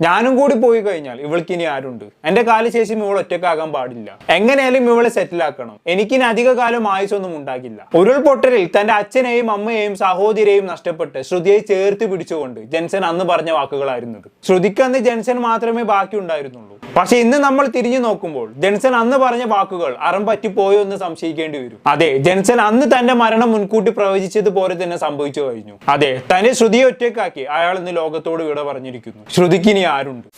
ഞാനും കൂടി പോയി കഴിഞ്ഞാൽ ഇവൾക്ക് ഇനി ആരുണ്ട്? എന്റെ കാലശേഷം ഇവൾ ഒറ്റക്കാകാൻ പാടില്ല. എങ്ങനെയാലും ഇവളെ സെറ്റിലാക്കണം എനിക്കിനി അധിക കാലം ആയുസൊന്നും ഉണ്ടാകില്ല. ഉരുൾപൊട്ടലിൽ തന്റെ അച്ഛനെയും അമ്മയെയും സഹോദരിയെയും നഷ്ടപ്പെട്ട് ശ്രുതിയെ ചേർത്ത് പിടിച്ചുകൊണ്ട് ജെൻസൻ അന്ന് പറഞ്ഞ വാക്കുകളായിരുന്നത്. ശ്രുതിക്ക് അന്ന് ജെൻസൻ മാത്രമേ ബാക്കി ഉണ്ടായിരുന്നുള്ളൂ. പക്ഷെ ഇന്ന് നമ്മൾ തിരിഞ്ഞു നോക്കുമ്പോൾ ജെൻസൻ അന്ന് പറഞ്ഞ വാക്കുകൾ അറം പറ്റിപ്പോയോ എന്ന് സംശയിക്കേണ്ടി വരും. അതെ ജെൻസൻ അന്ന് തന്റെ മരണം മുൻകൂട്ടി പ്രവചിച്ചതുപോലെ തന്നെ സംഭവിച്ചു കഴിഞ്ഞു. അതെ തന്നെ ശ്രുതിയെ ഒറ്റക്കാക്കി അയാൾ ഇന്ന് ലോകത്തോട് വിട പറഞ്ഞിരിക്കുന്നു. ശ്രുതിക്ക് ഇനി ആരുണ്ട്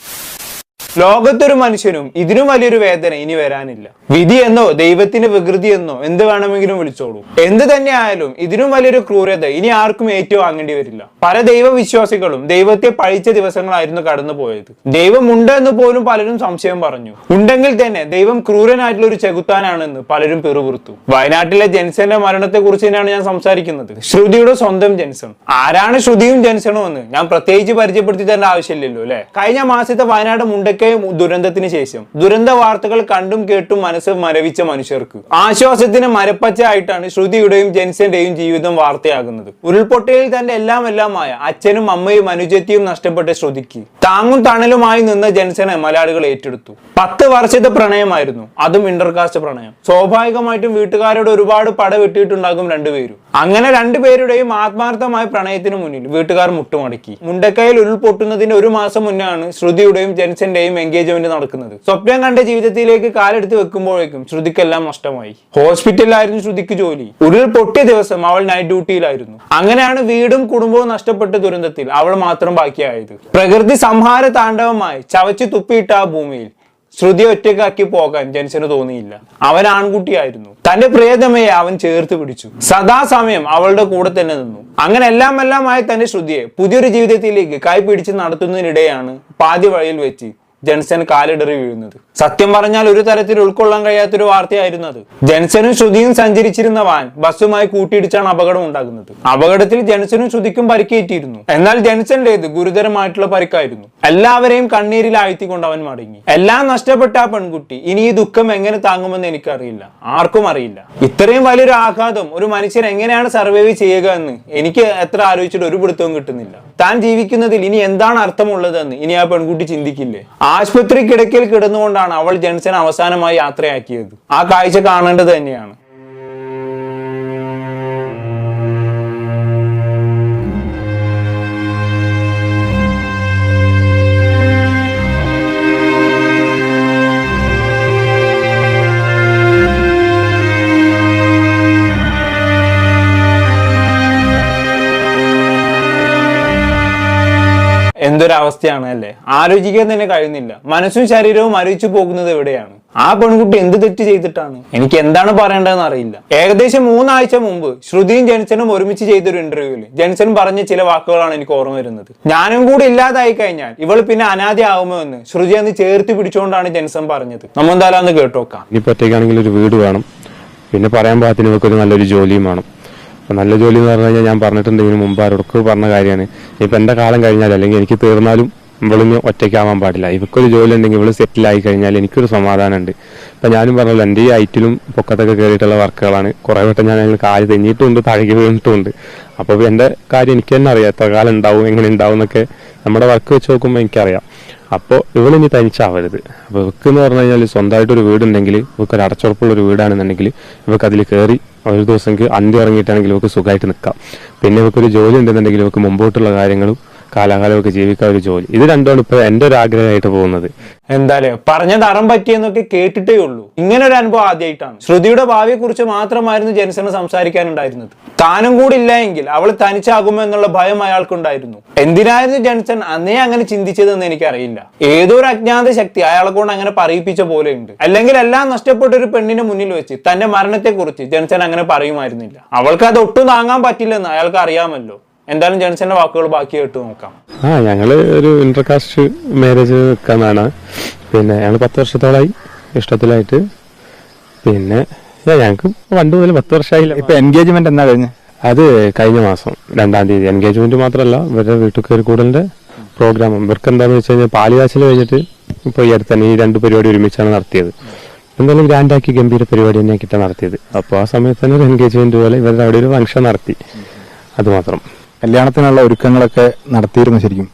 ലോകത്തൊരു മനുഷ്യനും ഇതിനും വലിയൊരു വേദന ഇനി വരാനില്ല. വിധി എന്നോ ദൈവത്തിന്റെ വികൃതി എന്നോ എന്ത് വേണമെങ്കിലും വിളിച്ചോളൂ. എന്ത് തന്നെ ആയാലും ഇതിനും വലിയൊരു ക്രൂരത ഇനി ആർക്കും ഏറ്റുവാങ്ങേണ്ടി വരില്ല. പല ദൈവവിശ്വാസികളും ദൈവത്തെ പഴിച്ച ദിവസങ്ങളായിരുന്നു കടന്നു പോയത് ദൈവമുണ്ട് എന്ന് പോലും പലരും സംശയം പറഞ്ഞു. ഉണ്ടെങ്കിൽ തന്നെ ദൈവം ക്രൂരനായിട്ടുള്ള ഒരു ചെകുത്താനാണെന്ന് പലരും പിറുപിറുത്തു. വയനാട്ടിലെ ജെൻസന്റെ മരണത്തെ കുറിച്ച് തന്നെയാണ് ഞാൻ സംസാരിക്കുന്നത്. ശ്രുതിയുടെ സ്വന്തം ജെൻസൺ. ആരാണ് ശ്രുതിയും ജെൻസണും എന്ന് ഞാൻ പ്രത്യേകിച്ച് പരിചയപ്പെടുത്തി തരേണ്ട ആവശ്യമില്ലല്ലോ അല്ലെ? കഴിഞ്ഞ മാസത്തെ വയനാട് മുണ്ടക്കൈ ദുരന്തത്തിന് ശേഷം. ദുരന്ത വാർത്തകൾ കണ്ടും കേട്ടും മനസ്സ് മരവിച്ച മനുഷ്യർക്ക്. ആശ്വാസത്തിന് മരപ്പച്ചയായിട്ടാണ് ശ്രുതിയുടെയും ജെൻസന്റെയും ജീവിതം വാർത്തയാകുന്നത്. ഉരുൾപൊട്ടലിൽ തന്റെ എല്ലാം എല്ലാമായ അച്ഛനും അമ്മയും അനുജത്തിയും നഷ്ടപ്പെട്ട ശ്രുതിക്ക്. താങ്ങും തണലുമായി നിന്ന ജെൻസനെ മലയാളികൾ ഏറ്റെടുത്തു. പത്ത് വർഷത്തെ പ്രണയമായിരുന്നു. അതും ഇന്റർകാസ്റ്റ് പ്രണയം. സ്വാഭാവികമായിട്ടും വീട്ടുകാരോട് ഒരുപാട് പട വെട്ടിയിട്ടുണ്ടാകും രണ്ടുപേരും. അങ്ങനെ രണ്ടുപേരുടെയും ആത്മാർത്ഥമായ പ്രണയത്തിന് മുന്നിൽ വീട്ടുകാർ മുട്ടുമടക്കി. മുണ്ടക്കയിൽ ഉരുൾപൊട്ടുന്നതിന് ഒരു മാസം മുന്നാണ് ശ്രുതിയുടെയും ജെൻസന്റെയും എൻഗേജ്മെന്റ് നടക്കുന്നത്. സ്വപ്നം കണ്ട ജീവിതത്തിലേക്ക് കാലെടുത്ത് വെക്കുമ്പോഴേക്കും ശ്രുതിക്കെല്ലാം നഷ്ടമായി. ഹോസ്പിറ്റലിലായിരുന്നു ശ്രുതിക്ക് ജോലി. ഉരുൾ പൊട്ടിയ ദിവസം അവൾ നൈറ്റ് ഡ്യൂട്ടിയിലായിരുന്നു അങ്ങനെയാണ് വീടും കുടുംബവും നഷ്ടപ്പെട്ട ദുരന്തത്തിൽ അവൾ മാത്രം ബാക്കിയായത്. പ്രകൃതി സംഹാര താണ്ഡവമായി ചവച്ച് തുപ്പിയിട്ട ആ ഭൂമിയിൽ ശ്രുതി ഒറ്റക്കാക്കി പോകാൻ ജെൻസന് തോന്നിയില്ല. അവൻ ആൺകുട്ടിയായിരുന്നു. തന്റെ പ്രിയതമയെ അവൻ ചേർത്ത് പിടിച്ചു. സദാസമയം അവളുടെ കൂടെ തന്നെ നിന്നു. അങ്ങനെ എല്ലാം എല്ലാമായി തന്റെ ശ്രുതിയെ പുതിയൊരു ജീവിതത്തിലേക്ക് കൈ പിടിച്ച് നടത്തുന്നതിനിടെയാണ് പാതി വഴിയിൽ വെച്ച് ജെൻസൺ കാലിടറി വീഴുന്നത് സത്യം പറഞ്ഞാൽ ഒരു തരത്തിൽ ഉൾക്കൊള്ളാൻ കഴിയാത്തൊരു വാർത്തയായിരുന്നു അത് ജെൻസനും ശ്രുതിയും സഞ്ചരിച്ചിരുന്ന വാൻ ബസ്സുമായി കൂട്ടിയിടിച്ചാണ് അപകടം ഉണ്ടാകുന്നത്. അപകടത്തിൽ ജെൻസനും ശ്രുതിക്കും പരിക്കേറ്റിയിരുന്നു എന്നാൽ ജെൻസന്റേത് ഗുരുതരമായിട്ടുള്ള പരിക്കായിരുന്നു. എല്ലാവരെയും കണ്ണീരിൽ ആഴ്ത്തിക്കൊണ്ട് അവൻ മടങ്ങി. എല്ലാം നഷ്ടപ്പെട്ട ആ പെൺകുട്ടി ഇനി ഈ ദുഃഖം എങ്ങനെ താങ്ങുമെന്ന് എനിക്കറിയില്ല. ആർക്കും അറിയില്ല. ഇത്രയും വലിയൊരു ആഘാതം ഒരു മനുഷ്യൻ എങ്ങനെയാണ് സർവൈവ് ചെയ്യുക എന്ന് എനിക്ക് എത്ര ആലോചിച്ചിട്ട് ഒരു പിടുത്തവും കിട്ടുന്നില്ല. താൻ ജീവിക്കുന്നതിൽ ഇനി എന്താണ് അർത്ഥമുള്ളതെന്ന് ഇനി ആ പെൺകുട്ടി ചിന്തിക്കില്ലേ? ആശുപത്രി കിടക്കയിൽ കിടന്നുകൊണ്ടാണ് അവൾ ജെൻസൺ അവസാനമായി യാത്രയാക്കിയത്. ആ കാഴ്ച കാണേണ്ടത് തന്നെയാണ്. എന്തൊരവസ്ഥയാണ് അല്ലേ? ആലോചിക്കാൻ തന്നെ കഴിയുന്നില്ല. മനസ്സും ശരീരവും മരവിച്ചു പോകുന്നത് എവിടെയാണ്? ആ പെൺകുട്ടി എന്ത് തെറ്റ് ചെയ്തിട്ടാണ്? എനിക്ക് എന്താണ് പറയേണ്ടതെന്ന് അറിയില്ല. ഏകദേശം മൂന്നാഴ്ച മുമ്പ് ശ്രുതിയും ജെൻസനും ഒരുമിച്ച് ചെയ്തൊരു ഇന്റർവ്യൂവിൽ ജനസൻ പറഞ്ഞ ചില വാക്കുകളാണ് എനിക്ക് ഓർമ്മ വരുന്നത്. ഞാനും കൂടി ഇല്ലാതായി കഴിഞ്ഞാൽ ഇവൾ പിന്നെ അനാഥ ആവുമോ എന്ന് ശ്രുതി അന്ന് ചേർത്ത് പിടിച്ചുകൊണ്ടാണ് ജനസൻ പറഞ്ഞത്. നമ്മൾ എന്തായാലും ഒന്ന് കേട്ടോക്കാം. ഇപ്പത്തേക്കാണെങ്കിൽ ഒരു വീട് വേണം. പിന്നെ പറയാൻ പാകത്തിന് ഇവർക്ക് നല്ലൊരു ജോലിയും വേണം. നല്ല ജോലി എന്ന് പറഞ്ഞു കഴിഞ്ഞാൽ ഞാൻ പറഞ്ഞിട്ടുണ്ട് ഇതിന് മുമ്പ് ആരോടൊക്കെ പറഞ്ഞ കാര്യമാണ്. ഇപ്പം എന്റെ കാലം കഴിഞ്ഞാൽ അല്ലെങ്കിൽ എനിക്ക് തീർന്നാലും ഇവളിന് ഒറ്റയ്ക്കാവാൻ പാടില്ല. ഇവക്കൊരു ജോലി ഉണ്ടെങ്കിൽ ഇവൾ സെറ്റിലായി കഴിഞ്ഞാൽ എനിക്കൊരു സമാധാനമുണ്ട്. ഇപ്പം ഞാനും പറഞ്ഞല്ലോ എന്റെ ഈ ഐറ്റിലും പൊക്കത്തൊക്കെ കയറിയിട്ടുള്ള വർക്കുകളാണ്. കുറേ വട്ടം ഞാൻ അതിൽ കാൽ തെന്നിയിട്ടുമുണ്ട് താഴേക്ക് വീണിട്ടുമുണ്ട്. അപ്പോൾ എന്റെ കാര്യം എനിക്ക് തന്നെ അറിയാം. എത്ര കാലം ഉണ്ടാവും എങ്ങനെ ഉണ്ടാവും എന്നൊക്കെ നമ്മുടെ വർക്ക് വെച്ച് നോക്കുമ്പോൾ എനിക്കറിയാം. അപ്പോൾ ഇവളിനി തനിച്ചാവരുത്. അപ്പോൾ ഇവക്ക് എന്ന് പറഞ്ഞു കഴിഞ്ഞാൽ സ്വന്തമായിട്ടൊരു വീടുണ്ടെങ്കിൽ ഇവക്കൊരു ഒരു അടച്ചുറപ്പുള്ള ഒരു വീടാണെന്നുണ്ടെങ്കിൽ ഇവക്ക് അതിൽ കയറി ഒരു ദിവസം അന്തി ഇറങ്ങിയിട്ടാണെങ്കിൽ ഇവക്ക് സുഖമായിട്ട് നിൽക്കാം. പിന്നെ ഇവക്കൊരു ജോലി ഉണ്ടെന്നുണ്ടെങ്കിൽ ഇവർക്ക് മുമ്പോട്ടുള്ള കാര്യങ്ങളും കാലാകാലമൊക്കെ ജീവിക്കാൻ ഒരു ജോലി. ഇത് രണ്ടുമാണ് ഇപ്പോൾ എന്റെ ഒരു ആഗ്രഹമായിട്ട് പോകുന്നത്. എന്തായാലും പറഞ്ഞത് അറം പറ്റിയെന്നൊക്കെ കേട്ടിട്ടേ ഉള്ളൂ. ഇങ്ങനെ ഒരു അനുഭവം ആദ്യമായിട്ടാണ് ശ്രുതിയുടെ ഭാവിയെ കുറിച്ച് മാത്രമായിരുന്നു ജെൻസന് സംസാരിക്കാനുണ്ടായിരുന്നത്. താനും കൂടി ഇല്ല എങ്കിൽ അവൾ തനിച്ചാകുമോ എന്നുള്ള ഭയം അയാൾക്കുണ്ടായിരുന്നു. എന്തിനായിരുന്നു ജെൻസൺ അന്നേ അങ്ങനെ ചിന്തിച്ചതെന്ന് എനിക്കറിയില്ല. ഏതോ ഒരു അജ്ഞാത ശക്തി അയാളെ കൊണ്ട് അങ്ങനെ പറയിപ്പിച്ച പോലെ ഉണ്ട് അല്ലെങ്കിൽ എല്ലാം നഷ്ടപ്പെട്ട ഒരു പെണ്ണിന് മുന്നിൽ വെച്ച് തന്റെ മരണത്തെ കുറിച്ച് ജെൻസൺ അങ്ങനെ പറയുമായിരുന്നില്ല. അവൾക്ക് അത് ഒട്ടും താങ്ങാൻ പറ്റില്ലെന്ന് അയാൾക്ക് അറിയാമല്ലോ. എന്തായാലും ജെൻസന്റെ വാക്കുകൾ ബാക്കി കേട്ട് നോക്കാം. ആ ഞങ്ങൾ ഒരു ഇന്റർകാസ്റ്റ് മാരേജ് നിൽക്കാന്നാണ് പിന്നെ ഞങ്ങൾ പത്ത് വർഷത്തോളായി ഇഷ്ടത്തിലായിട്ട്. പിന്നെ ഞങ്ങൾക്ക് പണ്ട് മുതൽ പത്ത് വർഷമായില്ല ഇപ്പൊ എൻഗേജ്മെന്റ് എന്നാ കഴിഞ്ഞ? അത് കഴിഞ്ഞ മാസം രണ്ടാം തീയതി. എൻഗേജ്മെന്റ് മാത്രമല്ല ഇവരുടെ വീട്ടിൽ കയറി കൂടലിന്റെ പ്രോഗ്രാമും ഇവർക്ക് എന്താണെന്ന് വെച്ച് കഴിഞ്ഞാൽ പാലുകാച്ചൽ കഴിഞ്ഞിട്ട് ഇപ്പൊ ഈ അടുത്ത് തന്നെ ഈ രണ്ട് പരിപാടി ഒരുമിച്ചാണ് നടത്തിയത്. എന്തായാലും ഗ്രാൻഡാക്കി ഗംഭീര പരിപാടി തന്നെ കിട്ടാൻ നടത്തിയത്. അപ്പോൾ ആ സമയത്ത് തന്നെ ഒരു എൻഗേജ്മെന്റ് പോലെ ഇവരുടെ അവിടെ ഒരു ഫംഗ്ഷൻ നടത്തി. അത് മാത്രം. കല്യാണത്തിനുള്ള ഒരുക്കങ്ങളൊക്കെ നടത്തിയിരുന്നു ശരിക്കും?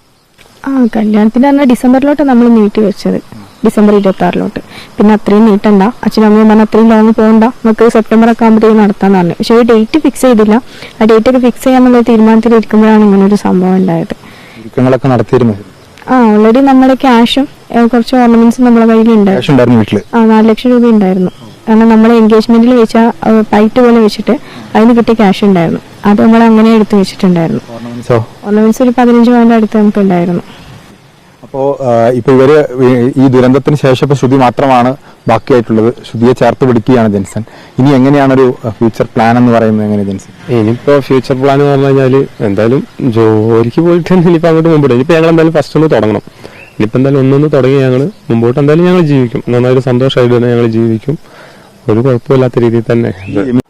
ആ കല്യാണത്തിന് പറഞ്ഞാൽ ഡിസംബറിലോട്ട് നമ്മൾ നീട്ടി വെച്ചത്. ഡിസംബർ ഇരുപത്തി ആറിലോട്ട് പിന്നെ അത്രയും നീട്ടണ്ട. അച്ഛനും അമ്മയും പറഞ്ഞാൽ അത്രയും ലോങ് പോകണ്ട. നമുക്ക് സെപ്റ്റംബർ ഒക്കെ ആകുമ്പോഴത്തേക്കും നടത്താന്ന് പറഞ്ഞു. പക്ഷേ ഒരു ഡേറ്റ് ഫിക്സ് ചെയ്തില്ല. ആ ഡേറ്റ് ഒക്കെ ഫിക്സ് ചെയ്യാന്നുള്ള തീരുമാനത്തിൽ ഇരിക്കുമ്പോഴാണ് ഇങ്ങനെ ഒരു സംഭവം ഉണ്ടായത്. ഒരുക്കങ്ങളൊക്കെ നടത്തിയിരുന്നു ആ ഓൾറെഡി നമ്മുടെ ക്യാഷും കുറച്ച് ഓർണമെന്റ്സും നമ്മുടെ കയ്യിലുണ്ടായിരുന്നു ആ നാല് ലക്ഷം രൂപ ഉണ്ടായിരുന്നു. കാരണം നമ്മൾ എൻഗേജ്മെന്റിൽ വെച്ച പൈറ്റ് പോലെ വെച്ചിട്ട് അതിന് കിട്ടിയ ക്യാഷ് ഉണ്ടായിരുന്നു. അത് നമ്മൾ അങ്ങനെ എടുത്തു വെച്ചിട്ടുണ്ടായിരുന്നു. ഓർണമെന്റ്സോ ഒരു പതിനഞ്ച് പവന്റെ അടുത്ത് നമുക്ക് ഉണ്ടായിരുന്നു. അപ്പോ ഇപ്പൊ ഇവർ ഈ ദുരന്തത്തിന് ശേഷം ഇപ്പൊ ശ്രുതി മാത്രമാണ് ബാക്കിയായിട്ടുള്ളത്. ശ്രുതിയെ ചേർത്ത് പിടിക്കുകയാണ് ജെൻസൺ. ഇനി എങ്ങനെയാണ് ഒരു ഫ്യൂച്ചർ പ്ലാൻ എന്ന് പറയുന്നത് എങ്ങനെ ജെൻസൺ? ഇനിയിപ്പോ ഫ്യൂച്ചർ പ്ലാൻ എന്ന് പറഞ്ഞു കഴിഞ്ഞാൽ എന്തായാലും ജോലിക്ക് പോയിട്ട് തന്നെ ഇനിയിപ്പോ അങ്ങോട്ട് മുമ്പോട്ട് ഇനിയിപ്പോ ഞങ്ങൾ എന്തായാലും ഫസ്റ്റ് ഒന്ന് തുടങ്ങണം. ഇനിയിപ്പോ എന്തായാലും ഒന്നൊന്ന് തുടങ്ങി ഞങ്ങൾ മുമ്പോട്ട് എന്തായാലും ഞങ്ങൾ ജീവിക്കും. നന്നായൊരു സന്തോഷമായിട്ട് തന്നെ ഞങ്ങൾ ജീവിക്കും. ഒരു കുഴപ്പമില്ലാത്ത രീതിയിൽ തന്നെ.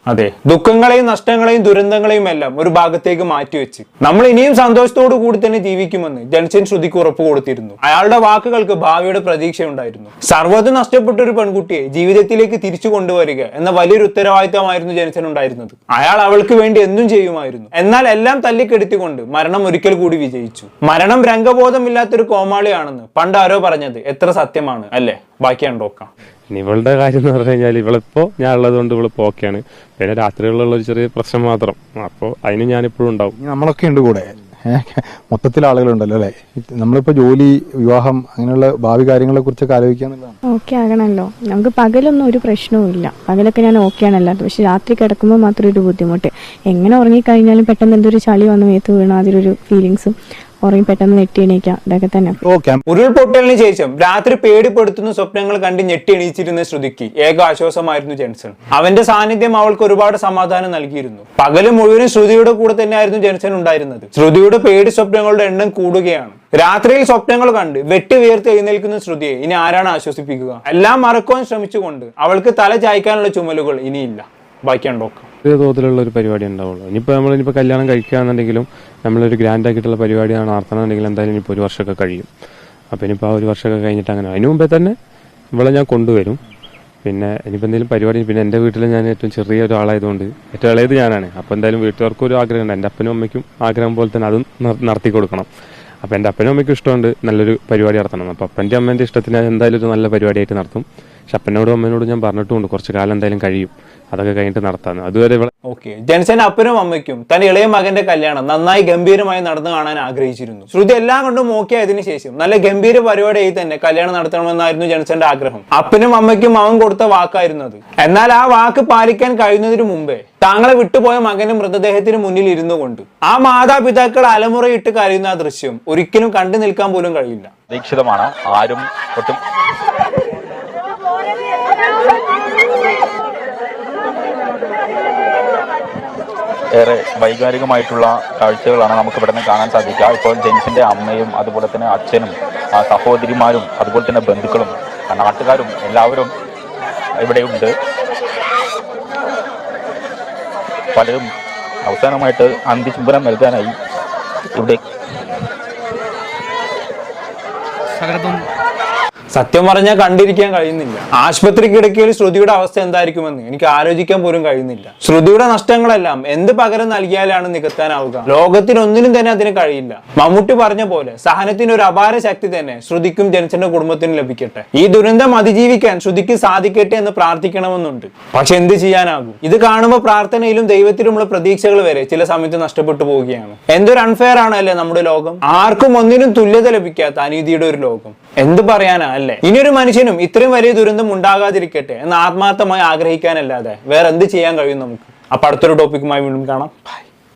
അതെ. ദുഃഖങ്ങളെയും നഷ്ടങ്ങളെയും ദുരന്തങ്ങളെയും എല്ലാം ഒരു ഭാഗത്തേക്ക് മാറ്റിവെച്ച് നമ്മൾ ഇനിയും സന്തോഷത്തോടു കൂടി തന്നെ ജീവിക്കുമെന്ന് ജൻസൻ ശ്രുതിക്ക് ഉറപ്പ് കൊടുത്തിരുന്നു. അയാളുടെ വാക്കുകൾക്ക് ഭാവിയുടെ പ്രതീക്ഷയുണ്ടായിരുന്നു. സർവതും നഷ്ടപ്പെട്ട ഒരു പെൺകുട്ടിയെ ജീവിതത്തിലേക്ക് തിരിച്ചു കൊണ്ടുവരിക എന്ന വലിയൊരു ഉത്തരവാദിത്തമായിരുന്നു ജൻസൻ ഉണ്ടായിരുന്നത്. അയാൾ അവൾക്ക് വേണ്ടി എന്നും ചെയ്യുമായിരുന്നു. എന്നാൽ എല്ലാം തല്ലിക്കെടുത്തിക്കൊണ്ട് മരണം ഒരിക്കൽ കൂടി വിജയിച്ചു. മരണം രംഗബോധമില്ലാത്തൊരു കോമാളിയാണെന്ന് പണ്ട് ആരോ പറഞ്ഞത് എത്ര സത്യമാണ് അല്ലേ? ബാക്കിയാണ് നോക്കാം ഇനി ഇവളുടെ കാര്യം എന്ന് പറഞ്ഞു കഴിഞ്ഞാൽ ഇവളിപ്പോ ഞാൻ ഉള്ളത് കൊണ്ട് ഇവൾ ഓക്കെയാണ്. പിന്നെ രാത്രികളിലുള്ള ഒരു ചെറിയ പ്രശ്നം മാത്രം. അപ്പോൾ അതിന് ഞാനിപ്പോഴും ഉണ്ടാവും. ഇനി നമ്മളൊക്കെ ഉണ്ട് കൂടെ. മൊത്തത്തിൽ ആളുകളുണ്ടല്ലോ അല്ലെ? നമ്മളിപ്പോ ജോലി വിവാഹം അങ്ങനെയുള്ള ഭാവി കാര്യങ്ങളെ കുറിച്ചൊക്കെ ആലോചിക്കാന്നുള്ളതാണ് ഓക്കെ ആകണമല്ലോ നമുക്ക് പകലൊന്നും ഒരു പ്രശ്നവും ഇല്ല. പകലൊക്കെ ഞാൻ ഓക്കെ ആണല്ലോ. പക്ഷെ രാത്രി കിടക്കുമ്പോൾ മാത്രം ഒരു ബുദ്ധിമുട്ട്. എങ്ങനെ ഉറങ്ങിക്കഴിഞ്ഞാലും പെട്ടെന്ന് എന്തൊരു ചളി വന്ന് മേത്ത് വീണ അതിലൊരു ഫീലിങ്സും ഉറങ്ങി പെട്ടെന്ന് നെറ്റി എണീക്കാം. ഇതൊക്കെ തന്നെ. ഓ ക്യാമ്പ് ഉരുൾപൊട്ടലിന് ശേഷം രാത്രി പേടിപ്പെടുത്തുന്ന സ്വപ്നങ്ങൾ കണ്ട് ഞെട്ടി എണീച്ചിരുന്ന ശ്രുതിക്ക് ഏക ആശ്വാസമായിരുന്നു ജെൻസൺ. അവന്റെ സാന്നിധ്യം അവൾക്ക് ഒരുപാട് സമാധാനം നൽകിയിരുന്നു. പകൽ മുഴുവനും ശ്രുതിയുടെ കൂടെ തന്നെയായിരുന്നു ജെൻസൺ ഉണ്ടായിരുന്നത്. ശ്രുതിയുടെ പേടി സ്വപ്നങ്ങളുടെ എണ്ണം കൂടുകയാണ്. രാത്രിയിൽ സ്വപ്നങ്ങൾ കണ്ട് വെട്ടി വീർത്ത് എഴുന്നേൽക്കുന്ന ശ്രുതിയെ ഇനി ആരാണ് ആശ്വസിപ്പിക്കുക? എല്ലാം മറക്കുവാൻ ശ്രമിച്ചുകൊണ്ട് അവൾക്ക് തല ചായ്ക്കാനുള്ള ചുമലുകൾ ഇനിയില്ല. ബാക്കിയാണ് നോക്കാം. ചെറിയ തോതിലുള്ള ഒരു പരിപാടി ഉണ്ടാവുള്ളൂ. ഇനിയിപ്പോൾ നമ്മൾ ഇനിയിപ്പോൾ കല്യാണം കഴിക്കുകയാണെന്നുണ്ടെങ്കിലും നമ്മളൊരു ഗ്രാൻഡ് ആക്കിയിട്ടുള്ള പരിപാടിയാണ് നടത്തണമെന്നുണ്ടെങ്കിൽ എന്തായാലും ഇനിയിപ്പോൾ ഒരു വർഷമൊക്കെ കഴിയും. അപ്പോൾ ഇനിയിപ്പോൾ ആ ഒരു വർഷമൊക്കെ കഴിഞ്ഞിട്ട് അങ്ങനെ അതിന് മുമ്പേ തന്നെ ഇവളെ ഞാൻ കൊണ്ടുവരും. പിന്നെ ഇനിയിപ്പോൾ എന്തെങ്കിലും പരിപാടി പിന്നെ എന്റെ വീട്ടിൽ ഞാൻ ഏറ്റവും ചെറിയ ഒരാളായതുകൊണ്ട് ഏറ്റവും ഇളയത് ഞാനാണ്. അപ്പോൾ എന്തായാലും വീട്ടുകാർക്കും ഒരു ആഗ്രഹമുണ്ട്. എന്റെ അപ്പനും അമ്മയ്ക്കും ആഗ്രഹം പോലെ തന്നെ അതും നടത്തി കൊടുക്കണം. അപ്പോൾ എന്റെ അപ്പനും അമ്മയ്ക്കും ഇഷ്ടമുണ്ട് നല്ലൊരു പരിപാടി നടത്തണം. അപ്പോൾ അപ്പന്റെ അമ്മേന്റെ ഇഷ്ടത്തിന് എന്തായാലും ഒരു നല്ല പരിപാടിയായിട്ട് നടത്തും. പക്ഷെ അപ്പനോടും അമ്മയോടും ഞാൻ പറഞ്ഞിട്ടുമുണ്ട് കുറച്ച് കാലം എന്തായാലും കഴിയും. അതൊക്കെ കഴിഞ്ഞിട്ട് നടത്താൻ അതുവരെ ഓക്കെ. ജെൻസന്റെ അപ്പനും അമ്മയ്ക്കും തന്റെ ഇളയ മകന്റെ കല്യാണം നന്നായി ഗംഭീരമായി നടന്നു കാണാൻ ആഗ്രഹിച്ചിരുന്നു. ശ്രുതി എല്ലാം കൊണ്ടും ഓക്കെ ആയതിനു ശേഷം നല്ല ഗംഭീര പരിപാടിയായി തന്നെ കല്യാണം നടത്തണമെന്നായിരുന്നു ജെൻസന്റെ ആഗ്രഹം. അപ്പനും അമ്മയ്ക്കും അവൻ കൊടുത്ത വാക്കായിരുന്നു അത് എന്നാൽ ആ വാക്ക് പാലിക്കാൻ കഴിയുന്നതിന് മുമ്പേ താങ്കളെ വിട്ടുപോയ മകനും മൃതദേഹത്തിന് മുന്നിൽ ഇരുന്നു കൊണ്ട് ആ മാതാപിതാക്കൾ അലമുറയിട്ട് കരയുന്ന ആ ദൃശ്യം ഒരിക്കലും കണ്ടു നിൽക്കാൻ പോലും കഴിയില്ല. പ്രതീക്ഷിതമാണ്. ആരും ഒട്ടും ഏറെ വൈകാരികമായിട്ടുള്ള കാഴ്ചകളാണ് നമുക്ക് ഇവിടെ നിന്ന് കാണാൻ സാധിക്കുക. ഇപ്പോൾ ജെൻസിന്റെ അമ്മയും അതുപോലെ തന്നെ അച്ഛനും ആ സഹോദരിമാരും അതുപോലെ തന്നെ ബന്ധുക്കളും നാട്ടുകാരും എല്ലാവരും ഇവിടെയുണ്ട്. പലരും അവസാനമായിട്ട് അന്തിചുംബനം നൽകാനായി ഇവിടെ സത്യം പറഞ്ഞാൽ കണ്ടിരിക്കാൻ കഴിയുന്നില്ല. ആശുപത്രി കിടക്കയിൽ ശ്രുതിയുടെ അവസ്ഥ എന്തായിരിക്കുമെന്ന് എനിക്ക് ആലോചിക്കാൻ പോലും കഴിയുന്നില്ല. ശ്രുതിയുടെ നഷ്ടങ്ങളെല്ലാം എന്ത് പകരം നൽകിയാലാണ് നികത്താനാവുക? ലോകത്തിൽ ഒന്നിനും തന്നെ അതിന് കഴിയില്ല. മമ്മൂട്ടി പറഞ്ഞ പോലെ സഹനത്തിന് ഒരു അപാര ശക്തി തന്നെ ശ്രുതിക്കും ജനിച്ചന്റെ കുടുംബത്തിനും ലഭിക്കട്ടെ. ഈ ദുരന്തം അതിജീവിക്കാൻ ശ്രുതിക്ക് സാധിക്കട്ടെ എന്ന് പ്രാർത്ഥിക്കണമെന്നുണ്ട്. പക്ഷെ എന്ത് ചെയ്യാനാകും? ഇത് കാണുമ്പോൾ പ്രാർത്ഥനയിലും ദൈവത്തിലുമുള്ള പ്രതീക്ഷകൾ വരെ ചില സമയത്ത് നഷ്ടപ്പെട്ടു പോവുകയാണ്. എന്തൊരു അൺഫെയർ ആണ് അല്ലേ നമ്മുടെ ലോകം? ആർക്കും ഒന്നിനും തുല്യത ലഭിക്കാത്ത അനീതിയുടെ ഒരു ലോകം. എന്ത് പറയാനാ? അല്ലേ? ഒരു മനുഷ്യനും ഇത്രയും വലിയ ദുരന്തം ഉണ്ടാകാതിരിക്കട്ടെ എന്ന് ആത്മാർത്ഥമായി ആഗ്രഹിക്കാനല്ലാതെ വേറെ എന്ത് ചെയ്യാൻ കഴിയും നമുക്ക്? അപ്പൊ അടുത്തൊരു ടോപ്പിക്കുമായി വീണ്ടും കാണാം. ബൈ